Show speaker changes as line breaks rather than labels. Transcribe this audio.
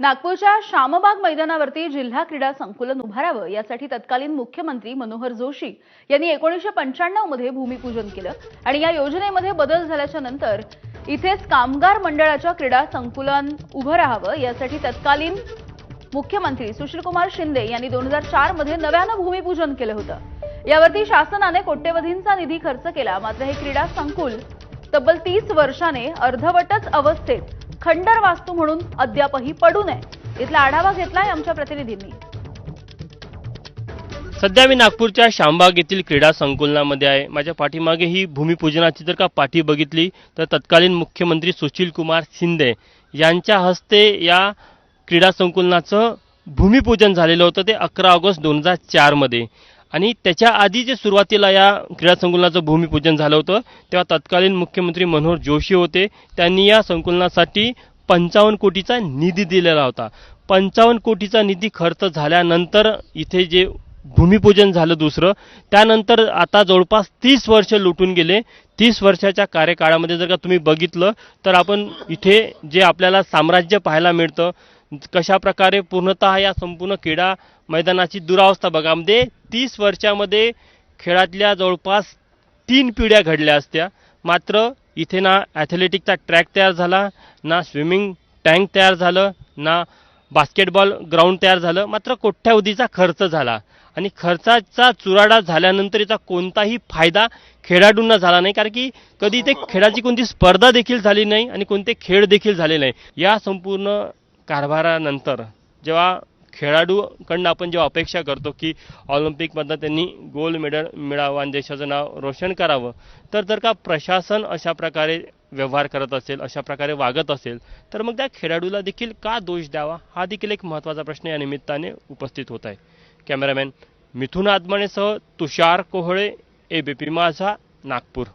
नागपूरच्या शामबाग मैदानावरती जिल्हा क्रीडा संकुलन उभारावं यासाठी तत्कालीन मुख्यमंत्री मनोहर जोशी यांनी एकोणीसशे पंच्याण्णवमध्ये भूमिपूजन केलं आणि या योजनेमध्ये बदल झाल्याच्यानंतर इथेच कामगार मंडळाच्या क्रीडा संकुलन उभं राहावं यासाठी तत्कालीन मुख्यमंत्री सुशीलकुमार शिंदे यांनी दोन हजार चारमध्ये नव्यानं भूमिपूजन केलं होतं. यावरती शासनाने कोट्यवधींचा निधी खर्च केला मात्र हे क्रीडा संकुल तब्बल तीस वर्षाने अर्धवटच अवस्थेत खंडर वास्तू म्हणून अद्यापही पडू नये. इथला आढावा घेतलाय आमच्या प्रतिनिधींनी.
सध्या मी नागपूरच्या शामबाग येथील क्रीडा संकुलनामध्ये आहे. माझ्या पाठीमागे ही भूमिपूजनाची जर का पाठी बघितली तर तत्कालीन मुख्यमंत्री सुशील कुमार शिंदे यांच्या हस्ते या क्रीडा संकुलनाचं भूमिपूजन झालेलं होतं ते अकरा ऑगस्ट दोन हजार चारमध्ये आणि त्याच्या आधी जे सुरुवातीला या क्रीडा संकुलनाचं भूमिपूजन झालं होतं तेव्हा तत्कालीन मुख्यमंत्री मनोहर जोशी होते. त्यांनी या संकुलनासाठी पंचावन्न कोटीचा निधी दिलेला होता. पंचावन्न कोटीचा निधी खर्च झाल्यानंतर इथे जे भूमिपूजन झालं दुसरं त्यानंतर आता जवळपास तीस वर्ष लुटून गेले. तीस वर्षाच्या कार्यकाळामध्ये जर का तुम्ही बघितलं तर आपण इथे जे आपल्याला साम्राज्य पाहायला मिळतं कशा प्रकारे पूर्णतः या संपूर्ण क्रीडा मैदानाची दुरावस्था बघा. म्हणजे तीस वर्षामध्ये खेळातल्या जवळपास तीन पिढ्या घडल्या असत्या. मात्र इथे ना ॲथलेटिकचा ट्रॅक तयार झाला ना स्विमिंग टँक तयार झालं ना बास्केटबॉल ग्राउंड तयार झालं. मात्र कोट्यावधीचा खर्च झाला. आणि खर्चाचा चुराडा झाल्यानंतर याचा कोणताही फायदा खेळाडूंना झाला नाही. कारण की कधी इथे खेळाची कोणती स्पर्धा देखील झाली नाही आणि कोणते खेळ देखील झाले नाही. या संपूर्ण कारभारानंतर जेव्हा खेळाडूकडनं आपण जेव्हा अपेक्षा करतो की ऑलिम्पिकमधनं त्यांनी गोल्ड मेडल मिळावं आणि देशाचं नाव रोशन करावं तर जर का प्रशासन अशा प्रकारे व्यवहार करत असेल अशा प्रकारे वागत असेल तर मग त्या खेळाडूला देखील का दोष द्यावा? हा देखील एक महत्त्वाचा प्रश्न या निमित्ताने उपस्थित होत आहे. कॅमेरामॅन मिथुन आदमानेसह तुषार कोहळे ए बीपी माझा नागपूर.